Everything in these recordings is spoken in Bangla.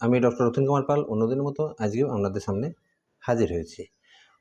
আমি ডক্টর রতন কুমার পাল, অন্যদিনের মতো আজকেও আপনাদের সামনে হাজির হয়েছি।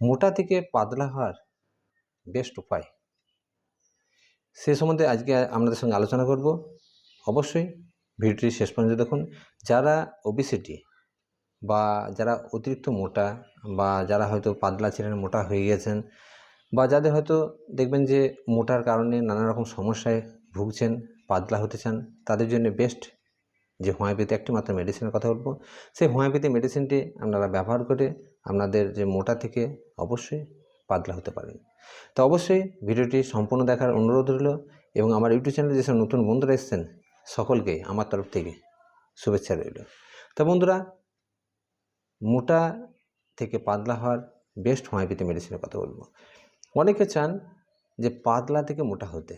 মোটা থেকে পাতলা হওয়ার বেস্ট উপায়। সে সম্বন্ধে আজকে আপনাদের সঙ্গে আলোচনা করব। অবশ্যই ভিডিওটি শেষ পর্যন্ত দেখুন। যারা ওবিসিটি বা যারা অতিরিক্ত মোটা বা যারা হয়তো পাতলা ছিলেন, মোটা হয়ে গেছেন বা যাদের হয়তো দেখবেন যে মোটার কারণে নানা রকম সমস্যায় ভুগছেন, পাতলা হতে চান, তাদের জন্য বেস্ট যে হোমিওপ্যাথি একটি মাত্র মেডিসিনের কথা বলব, সেই হোমিওপ্যাথি মেডিসিনটি আপনারা ব্যবহার করে আপনাদের যে মোটা থেকে অবশ্যই পাতলা হতে পারেন তো অবশ্যই ভিডিওটি সম্পূর্ণ দেখার অনুরোধ রইল এবং আমার ইউটিউব চ্যানেলে যেসব নতুন বন্ধুরা এসেছেন, সকলকে আমার তরফ থেকে শুভেচ্ছা রইল। তো বন্ধুরা, মোটা থেকে পাতলা হওয়ার বেস্ট হোমিওপ্যাথি মেডিসিনের কথা বলব। অনেকে চান যে পাতলা থেকে মোটা হতে,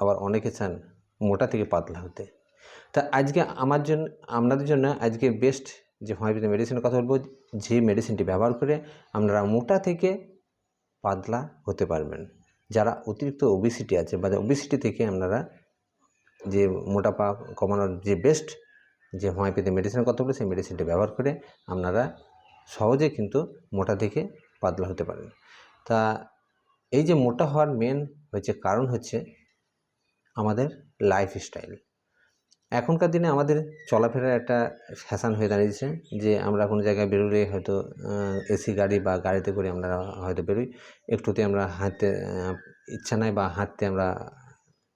আবার অনেকে চান মোটা থেকে পাতলা হতে। তা আজকে আমার জন্য আপনাদের জন্য আজকে বেস্ট যে হোমিওপ্যাথি মেডিসিনের কথা বলব, যে মেডিসিনটি ব্যবহার করে আপনারা মোটা থেকে পাতলা হতে পারবেন। যারা অতিরিক্ত ওবিসিটি আছে বা ওবিসিটি থেকে আপনারা যে মোটাপা কমানোর যে বেস্ট যে হোমিওপ্যাথি মেডিসিনের কথা বলে সেই মেডিসিনটি ব্যবহার করে আপনারা সহজে কিন্তু মোটা থেকে পাতলা হতে পারেন। তা এই যে মোটা হওয়ার মেন হচ্ছে, কারণ হচ্ছে আমাদের লাইফস্টাইল এখনকার দিনে আমাদের চলাফেরার একটা ফ্যাশন হয়ে দাঁড়িয়েছে যে আমরা কোনো জায়গায় বেরোলে হয়তো এসি গাড়ি বা গাড়িতে করে আমরা হয়তো বেরোই। একটুতে আমরা হাঁটতে ইচ্ছা নাই বা হাঁটতে আমরা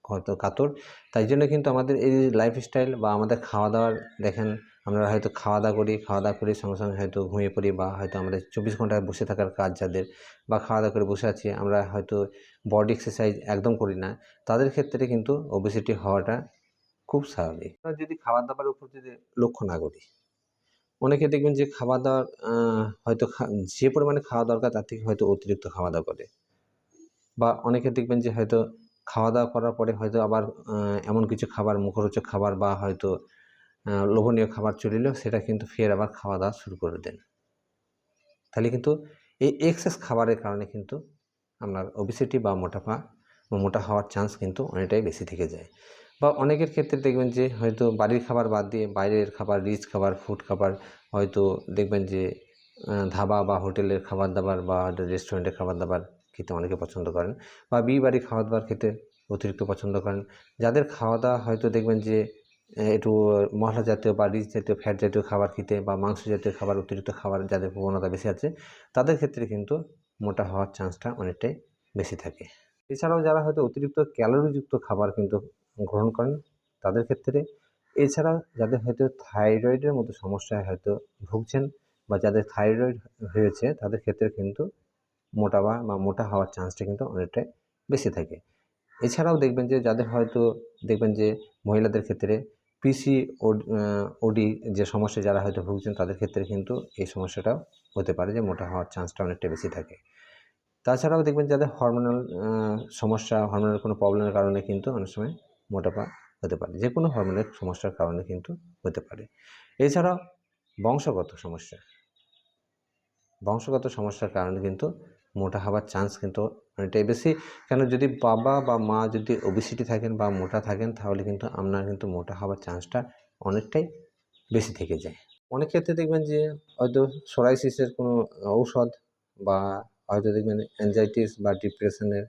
হয়তো কাতর। তাই জন্য কিন্তু আমাদের এই লাইফস্টাইল বা আমাদের খাওয়া দাওয়ার দেখেন, আমরা হয়তো খাওয়া দাওয়া করি খাওয়া দাওয়া করি সঙ্গে সঙ্গে হয়তো ঘুমিয়ে পড়ি বা হয়তো আমাদের চব্বিশ ঘন্টায় বসে থাকার কাজ যাদের বা খাওয়া দাওয়া করে বসে আছি, আমরা হয়তো বডি এক্সারসাইজ একদম করি না। তাদের ক্ষেত্রে কিন্তু ওবেসিটি হওয়াটা খুব স্বাভাবিক। যদি খাবার দাবারের উপর যদি লক্ষ্য না করি, অনেকে দেখবেন যে খাবার দাবার হয়তো যে পরিমাণে খাওয়া দরকার তার থেকে হয়তো অতিরিক্ত খাওয়া দাওয়া করে। বা অনেকে দেখবেন যে হয়তো খাওয়া দাওয়া করার পরে হয়তো আবার এমন কিছু খাবার, মুখরোচক খাবার বা হয়তো লোভনীয় খাবার চলিল সেটা কিন্তু ফের আবার খাওয়া দাওয়া শুরু করে দেন। তাহলে কিন্তু এই এক্সেস খাবারের কারণে কিন্তু আপনার ওবিসিটি বা মোটাপা, বা মোটা হওয়ার চান্স কিন্তু অনেকটাই বেশি থেকে যায়। বা অনেকের ক্ষেত্রে দেখবেন যে হয়তো বাড়ির খাবার বাদ দিয়ে বাইরের খাবার রিচ খাবার ফুড খাবার হয়তো দেখবেন যে ধাবা বা হোটেলের খাবার দাবার বা রেস্টুরেন্টের খাবার দাবার খেতে অনেকে পছন্দ করেন বা বিয়ে বাড়ি খাবার দাবার খেতে অতিরিক্ত পছন্দ করেন। যাদের খাওয়া দাওয়া হয়তো দেখবেন যে একটু মশলা জাতীয় বা রিচ জাতীয় ফ্যাট জাতীয় খাবার খেতে বা মাংস জাতীয় খাবার, অতিরিক্ত খাবার যাদের প্রবণতা বেশি আছে, তাদের ক্ষেত্রে কিন্তু মোটা হওয়ার চান্সটা অনেকটাই বেশি থাকে। এছাড়াও যারা হয়তো অতিরিক্ত ক্যালোরিযুক্ত খাবার কিন্তু গ্রহণ করেন তাদের ক্ষেত্রে। এছাড়া যাদের হয়তো থাইরয়েডের মতো সমস্যায় হয়তো ভুগছেন বা যাদের থাইরয়েড হয়েছে তাদের ক্ষেত্রে কিন্তু মোটা বা মোটা হওয়ার চান্সটা কিন্তু অনেকটাই বেশি থাকে। এছাড়াও দেখবেন যে যাদের হয়তো, দেখবেন যে মহিলাদের ক্ষেত্রে পিসি ওডি যে সমস্যা যারা হয়তো ভুগছেন তাদের ক্ষেত্রে কিন্তু এই সমস্যাটাও হতে পারে যে মোটা হওয়ার চান্সটা অনেকটা বেশি থাকে। তাছাড়াও দেখবেন যাদের হরমোনাল সমস্যা হরমোনাল কোনো প্রবলেমের কারণে কিন্তু অনেক সময় মোটাপা হতে পারে। যে কোনো হরমোনের সমস্যার কারণে কিন্তু হতে পারে। এছাড়াও বংশগত সমস্যা। বংশগত সমস্যার কারণে কিন্তু মোটা হওয়ার চান্স কিন্তু অনেকটাই বেশি। কেন যদি বাবা বা মা যদি ওবিসিটি থাকেন বা মোটা থাকেন, তাহলে কিন্তু আপনার কিন্তু মোটা হওয়ার চান্সটা অনেকটাই বেশি থেকে যায়। অনেক ক্ষেত্রে দেখবেন যে হয়তো সোরাইসিসের কোনো ঔষধ বা হয়তো দেখবেন অ্যাংজাইটিস বা ডিপ্রেশনের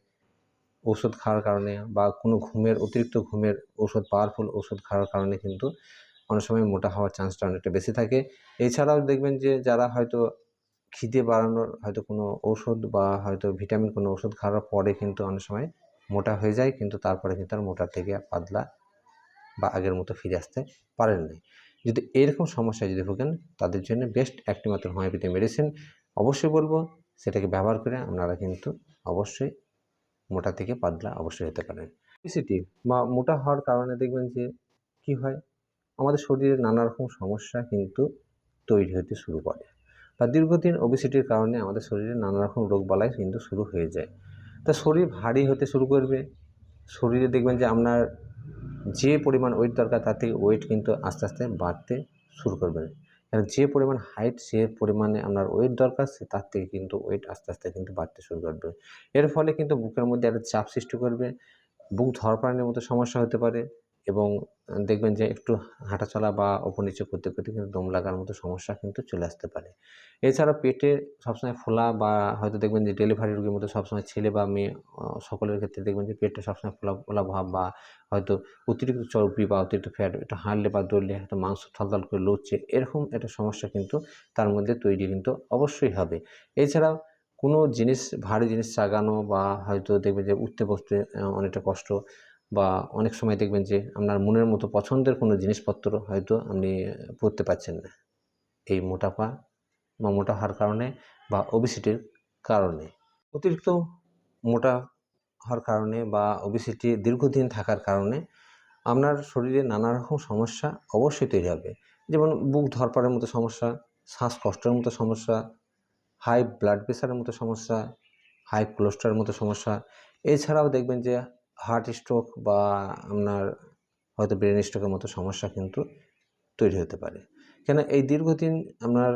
ওষুধ খাওয়ার কারণে বা কোনো ঘুমের, অতিরিক্ত ঘুমের ওষুধ পাওয়ারফুল ওষুধ খাওয়ার কারণে কিন্তু অনেক সময় মোটা হওয়ার চান্সটা অনেকটা বেশি থাকে। এছাড়াও দেখবেন যে যারা হয়তো খিদে বাড়ানোর হয়তো কোনো ওষুধ বা হয়তো ভিটামিন কোনো ওষুধ খাওয়ার পরে কিন্তু অনেক সময় মোটা হয়ে যায়, কিন্তু তারপরে কিন্তু আর মোটা থেকে পাতলা বা আগের মতো ফিরে আসতে পারেন না যদি এরকম সমস্যায় যদি ভোগেন, তাদের জন্য বেস্ট একটি মাত্র হোমিওপ্যাথি মেডিসিন অবশ্যই বলব, সেটাকে ব্যবহার করে আপনারা কিন্তু অবশ্যই মোটা থেকে পাতলা অবশ্যই হতে পারেন ওবেসিটি বা মোটা হওয়ার কারণে দেখবেন যে কি হয়? আমাদের শরীরে নানা রকম সমস্যা কিন্তু তৈরি হতে শুরু করে। বা দীর্ঘদিন ওবিসিটির কারণে আমাদের শরীরে নানা রকম রোগবালাই কিন্তু শুরু হয়ে যায়। তা শরীর ভারী হতে শুরু করবে। শরীরে দেখবেন যে আপনার যে পরিমাণ ওয়েট দরকার তার থেকে ওয়েট কিন্তু আস্তে আস্তে বাড়তে শুরু করবে। যে পরিমাণ হাইট সে পরিমাণে আপনার ওয়েট দরকার, সে তার থেকে কিন্তু ওয়েট আস্তে আস্তে কিন্তু বাড়তে শুরু করবে। এর ফলে কিন্তু বুকের মধ্যে একটা চাপ সৃষ্টি করবে বুক ধরপাড়ানোর মতো সমস্যা হতে পারে। এবং দেখবেন যে একটু হাঁটাচলা বা ওপর নিচে করতে করতে কিন্তু দম লাগার মতো সমস্যা কিন্তু চলে আসতে পারে। এছাড়া পেটে সবসময় ফোলা বা হয়তো দেখবেন যে ডেলিভারি রোগীর মতো সবসময় ছেলে বা মেয়ে সকলের ক্ষেত্রে দেখবেন যে পেটটা সবসময় ফোলা ফোলা ভাব বা হয়তো অতিরিক্ত চর্বি বা অতিরিক্ত ফ্যাট একটু হাঁটলে বা দৌড়লে হয়তো মাংস থলথল করে লড়ছে, এরকম একটা সমস্যা কিন্তু তার মধ্যে তৈরি কিন্তু অবশ্যই হবে। এছাড়াও কোনো জিনিস, ভারী জিনিস চাগানো বা হয়তো দেখবেন যে উঠতে বসতে অনেকটা কষ্ট বা অনেক সময় দেখবেন যে আপনার মনের মতো পছন্দের কোনো জিনিসপত্র হয়তো আপনি পরতে পারছেন না। এই মোটাপা বা মোটা হওয়ার কারণে বা ওবিসিটির কারণে। অতিরিক্ত মোটা হওয়ার কারণে বা ওবিসিটি দীর্ঘদিন থাকার কারণে আপনার শরীরে নানা রকম সমস্যা অবশ্যই তৈরি হবে। যেমন বুক ধরপাড়ের মতো সমস্যা, শ্বাসকষ্টের মতো সমস্যা হাই ব্লাড প্রেশারের মতো সমস্যা হাই কোলেস্ট্রলের মতো সমস্যা। এছাড়াও দেখবেন যে হার্ট স্ট্রোক বা আপনার হয়তো ব্রেন স্ট্রোকের মতো সমস্যা কিন্তু তৈরি হতে পারে। কেন এই দীর্ঘদিন আপনার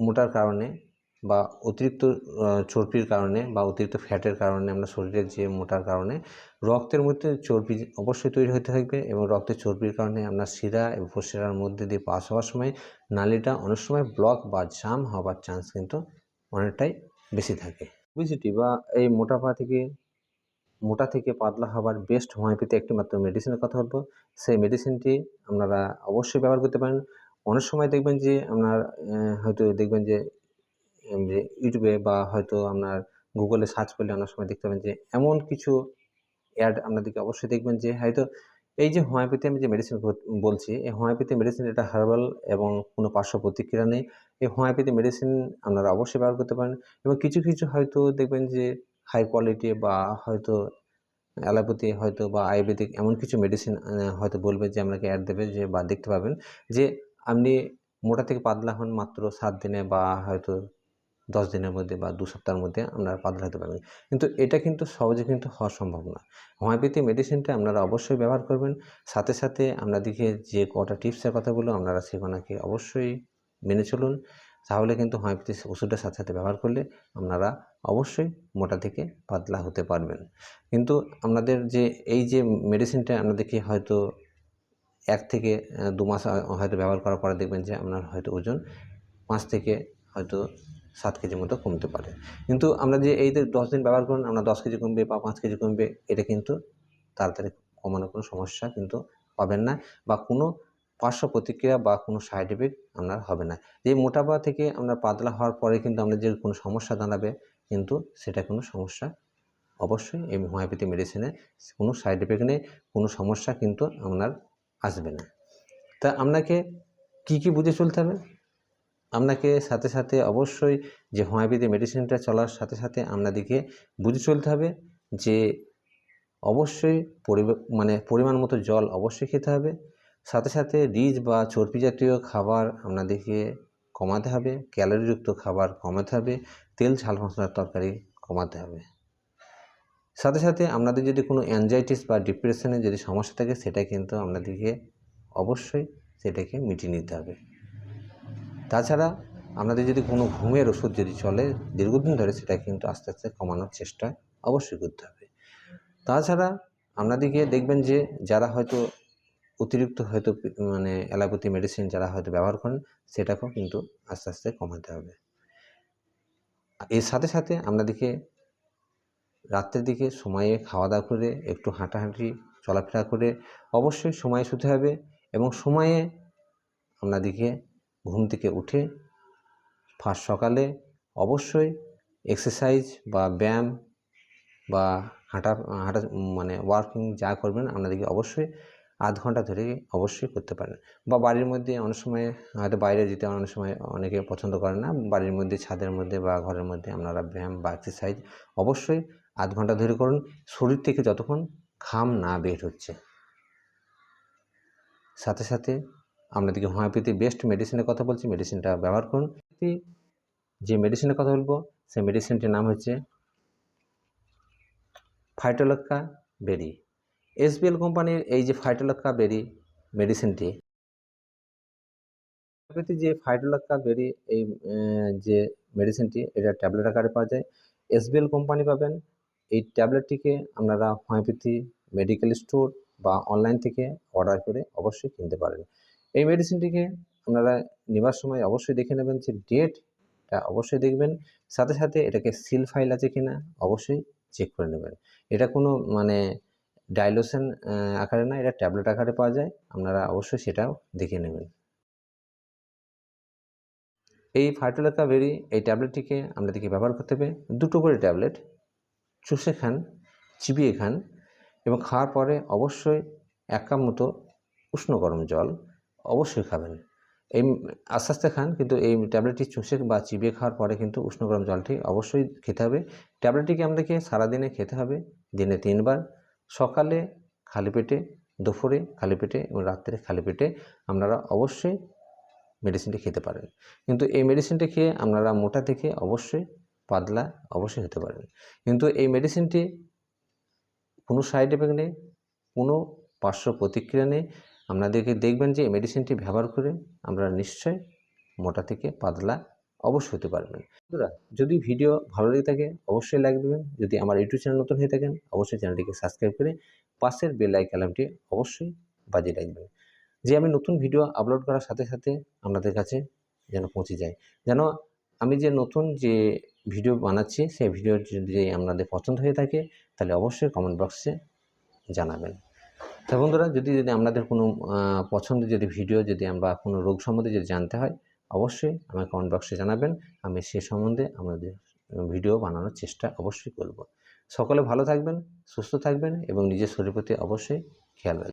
মোটার কারণে বা অতিরিক্ত চর্বির কারণে বা অতিরিক্ত ফ্যাটের কারণে আমরা শরীরের যে মোটার কারণে রক্তের মধ্যে চর্বি অবশ্যই তৈরি হতে থাকবে এবং রক্তের চর্বির কারণে আপনার শিরা এবং উপশিরার মধ্যে দিয়ে পাস হওয়ার সময় নালীটা অনেক সময় ব্লক বা জাম হওয়ার চান্স কিন্তু অনেকটাই বেশি থাকে। ওবেসিটি বা এই মোটাপা থেকে মোটা থেকে পাতলা হবার বেস্ট হোমিওপ্যাথি একটি মাত্র মেডিসিনের কথা বলব। সেই মেডিসিনটি আপনারা অবশ্যই ব্যবহার করতে পারেন। অনেক সময় দেখবেন যে আপনার হয়তো দেখবেন যে ইউটিউবে বা হয়তো আপনার গুগলে সার্চ করলে অনেক সময় দেখতে পাবেন যে এমন কিছু অ্যাড আপনাদেরকে অবশ্যই দেখবেন যে, হয়তো এই যে হোমিওপ্যাথি আমি যে মেডিসিন বলছি, এই হোমিওপ্যাথি মেডিসিন এটা হার্বাল এবং কোনো পার্শ্ব প্রতিক্রিয়া নেই। এই হোমিওপ্যাথি মেডিসিন আপনারা অবশ্যই ব্যবহার করতে পারেন। এবং কিছু কিছু হয়তো দেখবেন যে হাই কোয়ালিটি বা হয়তো অ্যালোপ্যাথি হয়তো বা আয়ুর্বেদিক এমন কিছু মেডিসিন হয়তো বলবে যে আপনাকে অ্যাড দেবে যে বা দেখতে পাবেন যে আপনি মোটা থেকে পাতলা হন মাত্র সাত দিনে বা হয়তো দশ দিনের মধ্যে বা দু সপ্তাহের মধ্যে আপনারা পাতলা হতে পারবেন। কিন্তু এটা কিন্তু সহজে কিন্তু হওয়া সম্ভব না। হোমিওপ্যাথি মেডিসিনটা আপনারা অবশ্যই ব্যবহার করবেন। সাথে সাথে আপনাদেরকে যে কটা টিপসের কথা বলল আপনারা সেগুলোকে অবশ্যই মেনে চলুন। তাহলে কিন্তু হোমিওপ্যাথি ওষুধটার সাথে সাথে ব্যবহার করলে আপনারা অবশ্যই মোটা থেকে পাতলা হতে পারবেন। কিন্তু আপনাদের যে এই যে মেডিসিনটা আপনাদেরকে হয়তো এক থেকে দু মাস হয়তো ব্যবহার করার পরে দেখবেন যে আপনার হয়তো ওজন পাঁচ থেকে হয়তো সাত কেজির মতো কমতে পারে। কিন্তু আমরা যে এই দশ দিন ব্যবহার করুন, আমরা দশ কেজি কমবে বা পাঁচ কেজি কমবে, এটা কিন্তু তাড়াতাড়ি কমানোর কোনো সমস্যা কিন্তু পাবেন না বা কোনো পার্শ্ব প্রতিক্রিয়া বা কোনো সাইড এফেক্ট আপনার হবে না। যে মোটাপা থেকে আমরা পাতলা হওয়ার পরে কিন্তু আমরা যে কোনো সমস্যা দাঁড়াবে, কিন্তু সেটা কোনো সমস্যা অবশ্যই এই হোমিওপ্যাথি মেডিসিনে কোনো সাইড এফেক্ট নেই, কোনো সমস্যা কিন্তু আপনার আসবে না। তা আপনাকে কি কি বুঝে চলতে হবে? আপনাকে সাথে সাথে অবশ্যই যে হোমিওপ্যাথি মেডিসিনটা চলার সাথে সাথে আপনাদেরকে বুঝে চলতে হবে যে অবশ্যই মানে পরিমাণ মতো জল অবশ্যই খেতে হবে। সাথে সাথে রিচ বা চর্বি জাতীয় খাবার আপনাদেরকে কমাতে হবে, ক্যালোরিযুক্ত খাবার কমাতে হবে, তেল ঝাল মশলার তরকারি কমাতে হবে। সাথে সাথে আপনাদের যদি কোনো অ্যাংজাইটিস বা ডিপ্রেশনের যদি সমস্যা থাকে, সেটা কিন্তু আপনাদেরকে অবশ্যই সেটাকে মিটিয়ে নিতে হবে। তাছাড়া আপনাদের যদি কোনো ঘুমের ওষুধ যদি চলে দীর্ঘদিন ধরে, সেটা কিন্তু আস্তে আস্তে কমানোর চেষ্টা অবশ্যই করতে হবে। তাছাড়া আপনাদেরকে দেখবেন যে, যারা হয়তো অতিরিক্ত হয়তো মানে অ্যালোপ্যাথি মেডিসিন যারা হয়তো ব্যবহার করেন, সেটাকেও কিন্তু আস্তে আস্তে কমাতে হবে। এর সাথে সাথে আপনাদেরকে রাত্রের দিকে সময়ে খাওয়া দাওয়া করে, একটু হাঁটাহাঁটি, চলাফেরা করে অবশ্যই সময়ে শুতে হবে এবং সময়ে আপনাদেরকে ঘুম থেকে উঠে ফার্স্ট সকালে অবশ্যই এক্সারসাইজ বা ব্যায়াম বা হাঁটা হাঁটা মানে ওয়ার্কিং যা করবেন আপনাদেরকে অবশ্যই আধ ঘণ্টা ধরে অবশ্যই করতে পারেন। বা বাড়ির মধ্যে অনেক সময় হয়তো বাইরে যেতে অনেক সময় অনেকে পছন্দ করেন না। বাড়ির মধ্যে, ছাদের মধ্যে বা ঘরের মধ্যে আপনারা ব্যায়াম বা এক্সারসাইজ অবশ্যই আধ ঘণ্টা ধরে করুন। শরীর থেকে যতক্ষণ ঘাম না বের হচ্ছে। সাথে সাথে আপনাদেরকে হোমিওপ্যাথি বেস্ট মেডিসিনের কথা বলছি। মেডিসিনটা ব্যবহার করুন। যে মেডিসিনের কথা বলব, সেই মেডিসিনটির নাম হচ্ছে ফাইটোলক্কা বেরি এসবিএল কোম্পানির এই যে ফাইটোলক্কা বেরি মেডিসিনটি যে ফাইটোলক্কা বেরি এই যে মেডিসিনটি, এটা ট্যাবলেট আকারে পাওয়া যায়। এসবিএল কোম্পানি পাবেন, এই ট্যাবলেটটিকে আপনারা হোমিওপ্যাথি, মেডিকেল স্টোর বা অনলাইন থেকে অর্ডার করে অবশ্যই কিনতে পারেন। এই মেডিসিনটিকে আপনারা নেবার সময় অবশ্যই দেখে নেবেন যে ডেটটা অবশ্যই দেখবেন, সাথে সাথে এটাকে সিল ফাইল আছে কিনা অবশ্যই চেক করে নেবেন। এটা কোনো মানে ডাইলোশন আকারে না, এটা ট্যাবলেট আকারে পাওয়া যায়। আপনারা অবশ্যই সেটাও দেখে নেবেন। এই ফার্টিলাকা বেরি এই ট্যাবলেটটিকে আপনাদেরকে ব্যবহার করতে হবে দুটো করে ট্যাবলেট, চুষে খান, চিবিয়ে খান এবং খাওয়ার পরে অবশ্যই এক কাপ মতো উষ্ণ গরম জল অবশ্যই খাবেন। এই আস্তে আস্তে খান, কিন্তু এই ট্যাবলেটটি চুষে বা চিবিয়ে খাওয়ার পরে কিন্তু উষ্ণ গরম জলটি অবশ্যই খেতে হবে। ট্যাবলেটটিকে আমাদেরকে সারাদিনে খেতে হবে, দিনে তিনবার। সকালে খালি পেটে, দুপুরে খালি পেটে এবং রাত্রে খালি পেটে আপনারা অবশ্যই মেডিসিনটি খেতে পারেন। কিন্তু এই মেডিসিনটি খেয়ে আপনারা মোটা থেকে অবশ্যই পাতলা অবশ্যই হতে পারেন। কিন্তু এই মেডিসিনটি কোনো সাইড এফেক্ট নেই, কোনো পার্শ্ব প্রতিক্রিয়া নেই। আপনাদেরকে দেখবেন যে এই মেডিসিনটি ব্যবহার করে আমরা নিশ্চয় মোটা থেকে পাতলা অবশ্যই হতে পারবেন। বন্ধুরা, যদি ভিডিও ভালো লেগে থাকে, অবশ্যই লাইক দেবেন। যদি আমার ইউটিউব চ্যানেল নতুন হয়ে থাকেন, অবশ্যই চ্যানেলটিকে সাবস্ক্রাইব করে পাশের বেল আইকনটি অবশ্যই বাজিয়ে রাখবেন যে আমি নতুন ভিডিও আপলোড করার সাথে সাথে আপনাদের কাছে যেন পৌঁছে যায়। যেন আমি যে নতুন যে ভিডিও বানাচ্ছি, সেই ভিডিও যদি আপনাদের পছন্দ হয়ে থাকে, তাহলে অবশ্যই কমেন্ট বক্সে জানাবেন। তা বন্ধুরা, যদি যদি আপনাদের কোনো পছন্দের যদি ভিডিও, যদি আমরা কোনো রোগ সম্বন্ধে যদি জানতে হয় অবশ্যই আমাকে কমেন্ট বক্সে জানাবেন। আমি সে সম্বন্ধে আমাদের ভিডিও বানানোর চেষ্টা অবশ্যই করব। সকলে ভালো থাকবেন, সুস্থ থাকবেন এবং নিজের শরীর প্রতি অবশ্যই খেয়াল রাখবেন।